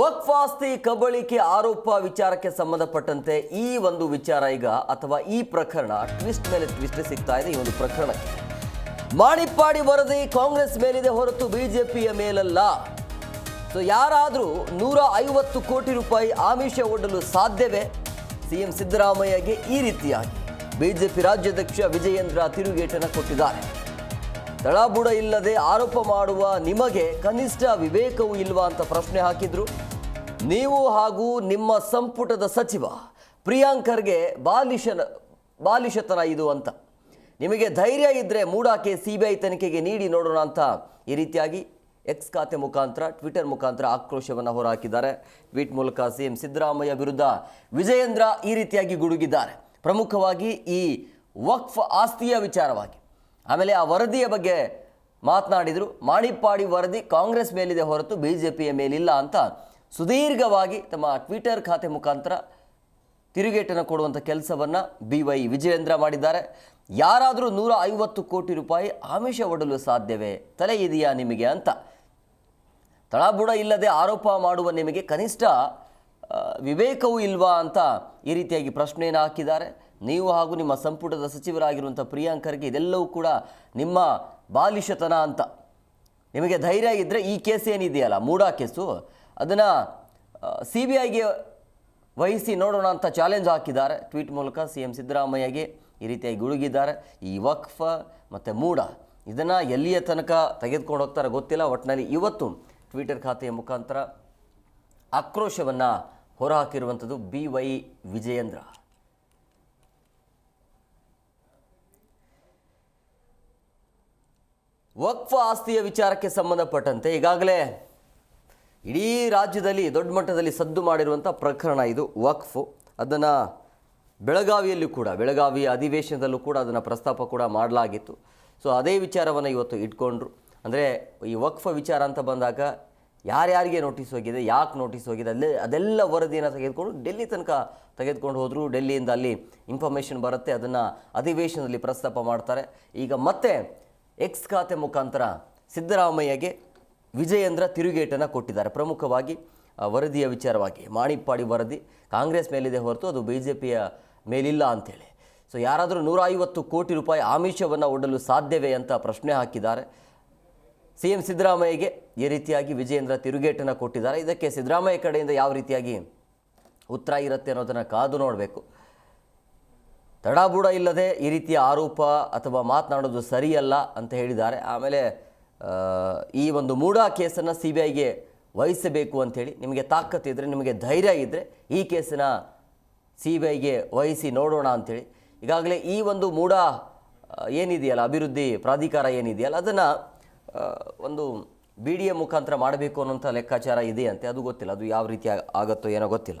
ವಕ್ಫ್ ಆಸ್ತಿ ಕಬಳಿಕೆ ಆರೋಪ ವಿಚಾರಕ್ಕೆ ಸಂಬಂಧಪಟ್ಟಂತೆ ಈ ಒಂದು ವಿಚಾರ ಈಗ ಅಥವಾ ಈ ಪ್ರಕರಣ ಟ್ವಿಸ್ಟ್ ಮೇಲೆ ಟ್ವಿಸ್ಟ್ ಸಿಗ್ತಾ ಇದೆ ಈ ಒಂದು ಪ್ರಕರಣಕ್ಕೆ. ಮಾಣಿಪ್ಪಾಡಿ ವರದಿ ಕಾಂಗ್ರೆಸ್ ಮೇಲಿದೆ ಹೊರತು ಬಿಜೆಪಿಯ ಮೇಲಲ್ಲ. ಸೊ ಯಾರಾದರೂ ನೂರ ಐವತ್ತು ಕೋಟಿ ರೂಪಾಯಿ ಆಮಿಷ ಒಡ್ಡಲು ಸಾಧ್ಯವೇ? ಸಿಎಂ ಸಿದ್ದರಾಮಯ್ಯಗೆ ಈ ರೀತಿಯಾಗಿ. ಬಿಜೆಪಿ ರಾಜ್ಯಾಧ್ಯಕ್ಷ ವಿಜಯೇಂದ್ರ ತಿರುಗೇಟನ ಕೊಟ್ಟಿದ್ದಾರೆ. ತಳಬುಡ ಇಲ್ಲದೆ ಆರೋಪ ಮಾಡುವ ನಿಮಗೆ ಕನಿಷ್ಠ ವಿವೇಕವೂ ಇಲ್ವಾ ಅಂತ ಪ್ರಶ್ನೆ ಹಾಕಿದ್ರು. ನೀವು ಹಾಗೂ ನಿಮ್ಮ ಸಂಪುಟದ ಸಚಿವ ಪ್ರಿಯಾಂಕರ್ಗೆ ಬಾಲಿಶನ, ಬಾಲಿಶತನ ಇದು ಅಂತ. ನಿಮಗೆ ಧೈರ್ಯ ಇದ್ದರೆ ಮೂಡಾಕೆ ಸಿ ಬಿ ಐ ತನಿಖೆಗೆ ನೀಡಿ ನೋಡೋಣ ಅಂತ ಈ ರೀತಿಯಾಗಿ ಎಕ್ಸ್ ಖಾತೆ ಮುಖಾಂತರ ಟ್ವಿಟರ್ ಮುಖಾಂತರ ಆಕ್ರೋಶವನ್ನು ಹೊರಹಾಕಿದ್ದಾರೆ. ಟ್ವೀಟ್ ಮೂಲಕ ಸಿಎಂ ಸಿದ್ದರಾಮಯ್ಯ ವಿರುದ್ಧ ವಿಜಯೇಂದ್ರ ಈ ರೀತಿಯಾಗಿ ಗುಡುಗಿದ್ದಾರೆ. ಪ್ರಮುಖವಾಗಿ ಈ ವಕ್ಫ್ ಆಸ್ತಿಯ ವಿಚಾರವಾಗಿ. ಆಮೇಲೆ ಆ ವರದಿಯ ಬಗ್ಗೆ ಮಾತನಾಡಿದರು. ಮಾಣಿಪ್ಪಾಡಿ ವರದಿ ಕಾಂಗ್ರೆಸ್ ಮೇಲಿದೆ ಹೊರತು ಬಿ ಜೆ ಪಿಯ ಮೇಲಿಲ್ಲ ಅಂತ ಸುದೀರ್ಘವಾಗಿ ತಮ್ಮ ಟ್ವಿಟರ್ ಖಾತೆ ಮುಖಾಂತರ ತಿರುಗೇಟನ್ನು ಕೊಡುವಂಥ ಕೆಲಸವನ್ನು ಬಿ ವೈ ವಿಜಯೇಂದ್ರ ಮಾಡಿದ್ದಾರೆ. ಯಾರಾದರೂ ನೂರ ಐವತ್ತು ಕೋಟಿ ರೂಪಾಯಿ ಆಮಿಷ ಒಡಲು ಸಾಧ್ಯವೇ? ತಲೆ ಇದೆಯಾ ನಿಮಗೆ ಅಂತ. ತಳಬುಡ ಇಲ್ಲದೆ ಆರೋಪ ಮಾಡುವ ನಿಮಗೆ ಕನಿಷ್ಠ ವಿವೇಕವೂ ಇಲ್ವಾ ಅಂತ ಈ ರೀತಿಯಾಗಿ ಪ್ರಶ್ನೆಯನ್ನು ಹಾಕಿದ್ದಾರೆ. ನೀವು ಹಾಗೂ ನಿಮ್ಮ ಸಂಪುಟದ ಸಚಿವರಾಗಿರುವಂಥ ಪ್ರಿಯಾಂಕರ್ಗೆ ಇದೆಲ್ಲವೂ ಕೂಡ ನಿಮ್ಮ ಬಾಲಿಶತನ ಅಂತ. ನಿಮಗೆ ಧೈರ್ಯ ಇದ್ದರೆ ಈ ಕೇಸ್ ಏನಿದೆಯಲ್ಲ, ಮೂಡಾ ಕೇಸು? ಅದನ್ನು ಸಿ ಬಿ ಐಗೆ ವಹಿಸಿ ನೋಡೋಣ ಅಂತ ಚಾಲೆಂಜ್ ಹಾಕಿದ್ದಾರೆ. ಟ್ವೀಟ್ ಮೂಲಕ ಸಿ ಎಂ ಸಿದ್ದರಾಮಯ್ಯಗೆ ಈ ರೀತಿಯಾಗಿ ಗುಳುಗಿದ್ದಾರೆ ಈ ವಕ್ಫ ಮತ್ತು ಮೂಡ, ಇದನ್ನು ಎಲ್ಲಿಯ ತನಕ ತೆಗೆದುಕೊಂಡು ಹೋಗ್ತಾರೆ ಗೊತ್ತಿಲ್ಲ. ಒಟ್ಟಿನಲ್ಲಿ ಇವತ್ತು ಟ್ವಿಟರ್ ಖಾತೆಯ ಮುಖಾಂತರ ಆಕ್ರೋಶವನ್ನು ಹೊರಹಾಕಿರುವಂಥದ್ದು ಬಿ ವೈ ವಿಜಯೇಂದ್ರ. ವಕ್ಫ ಆಸ್ತಿಯ ವಿಚಾರಕ್ಕೆ ಸಂಬಂಧಪಟ್ಟಂತೆ ಈಗಾಗಲೇ ಇಡೀ ರಾಜ್ಯದಲ್ಲಿ ದೊಡ್ಡ ಮಟ್ಟದಲ್ಲಿ ಸದ್ದು ಮಾಡಿರುವಂಥ ಪ್ರಕರಣ ಇದು, ವಕ್ಫು. ಅದನ್ನು ಬೆಳಗಾವಿಯಲ್ಲೂ ಕೂಡ ಬೆಳಗಾವಿಯ ಅಧಿವೇಶನದಲ್ಲೂ ಕೂಡ ಅದನ್ನು ಪ್ರಸ್ತಾಪ ಕೂಡ ಮಾಡಲಾಗಿತ್ತು. ಸೊ, ಅದೇ ವಿಚಾರವನ್ನು ಇವತ್ತು ಇಟ್ಕೊಂಡ್ರು. ಅಂದರೆ, ಈ ವಕ್ಫ ವಿಚಾರ ಅಂತ ಬಂದಾಗ ಯಾರ್ಯಾರಿಗೆ ನೋಟಿಸ್ ಹೋಗಿದೆ, ಯಾಕೆ ನೋಟಿಸ್ ಹೋಗಿದೆ, ಅಲ್ಲೇ, ಅದೆಲ್ಲ ವರದಿಯನ್ನು ತೆಗೆದುಕೊಂಡು ಡೆಲ್ಲಿ ತನಕ ತೆಗೆದುಕೊಂಡು ಹೋದರು. ಡೆಲ್ಲಿಯಿಂದ ಅಲ್ಲಿ ಇನ್ಫಾರ್ಮೇಷನ್ ಬರುತ್ತೆ, ಅದನ್ನು ಅಧಿವೇಶನದಲ್ಲಿ ಪ್ರಸ್ತಾಪ ಮಾಡ್ತಾರೆ. ಈಗ ಮತ್ತೆ ಎಕ್ಸ್ ಖಾತೆ ಮುಖಾಂತರ ಸಿದ್ದರಾಮಯ್ಯಗೆ ವಿಜಯೇಂದ್ರ ತಿರುಗೇಟನ್ನು ಕೊಟ್ಟಿದ್ದಾರೆ. ಪ್ರಮುಖವಾಗಿ ವರದಿಯ ವಿಚಾರವಾಗಿ. ಮಾಣಿಪ್ಪಾಡಿ ವರದಿ, ಕಾಂಗ್ರೆಸ್ ಮೇಲಿದೆ ಹೊರತು ಅದು ಬಿ ಜೆ ಪಿಯ ಮೇಲಿಲ್ಲ ಅಂಥೇಳಿ. ಸೊ, ಯಾರಾದರೂ ನೂರ ಐವತ್ತು ಕೋಟಿ ರೂಪಾಯಿ ಆಮಿಷವನ್ನು ಒಡ್ಡಲು ಸಾಧ್ಯವೇ ಅಂತ ಪ್ರಶ್ನೆ ಹಾಕಿದ್ದಾರೆ. ಸಿ ಎಂ ಸಿದ್ದರಾಮಯ್ಯಗೆ ಈ ರೀತಿಯಾಗಿ ವಿಜಯೇಂದ್ರ ತಿರುಗೇಟನ್ನು ಕೊಟ್ಟಿದ್ದಾರೆ. ಇದಕ್ಕೆ ಸಿದ್ದರಾಮಯ್ಯ ಕಡೆಯಿಂದ ಯಾವ ರೀತಿಯಾಗಿ ಉತ್ತರ ಇರುತ್ತೆ ಅನ್ನೋದನ್ನು ಕಾದು ನೋಡಬೇಕು. ತಡಾಬೂಡ ಇಲ್ಲದೆ ಈ ರೀತಿಯ ಆರೋಪ ಅಥವಾ ಮಾತನಾಡೋದು ಸರಿಯಲ್ಲ ಅಂತ ಹೇಳಿದ್ದಾರೆ. ಆಮೇಲೆ ಈ ಒಂದು ಮೂಡಾ ಕೇಸನ್ನು ಸಿ ಬಿ ಐಗೆ ವಹಿಸಬೇಕು ಅಂಥೇಳಿ ನಿಮಗೆ ತಾಕತ್ತಿದ್ದರೆ ನಿಮಗೆ ಧೈರ್ಯ ಇದ್ದರೆ ಈ ಕೇಸನ್ನು ಸಿ ಬಿ ಐಗೆ ವಹಿಸಿ ನೋಡೋಣ ಅಂಥೇಳಿ ಈಗಾಗಲೇ ಈ ಒಂದು ಮೂಡಾ ಏನಿದೆಯಲ್ಲ, ಅಭಿವೃದ್ಧಿ ಪ್ರಾಧಿಕಾರ ಏನಿದೆಯಲ್ಲ, ಅದನ್ನು ಒಂದು ಬಿ ಡಿ ಎ ಮುಖಾಂತರ ಮಾಡಬೇಕು ಅನ್ನೋಂಥ ಲೆಕ್ಕಾಚಾರ ಇದೆ ಅಂತೆ ಅದು ಗೊತ್ತಿಲ್ಲ, ಅದು ಯಾವ ರೀತಿ ಆಗುತ್ತೋ ಏನೋ ಗೊತ್ತಿಲ್ಲ.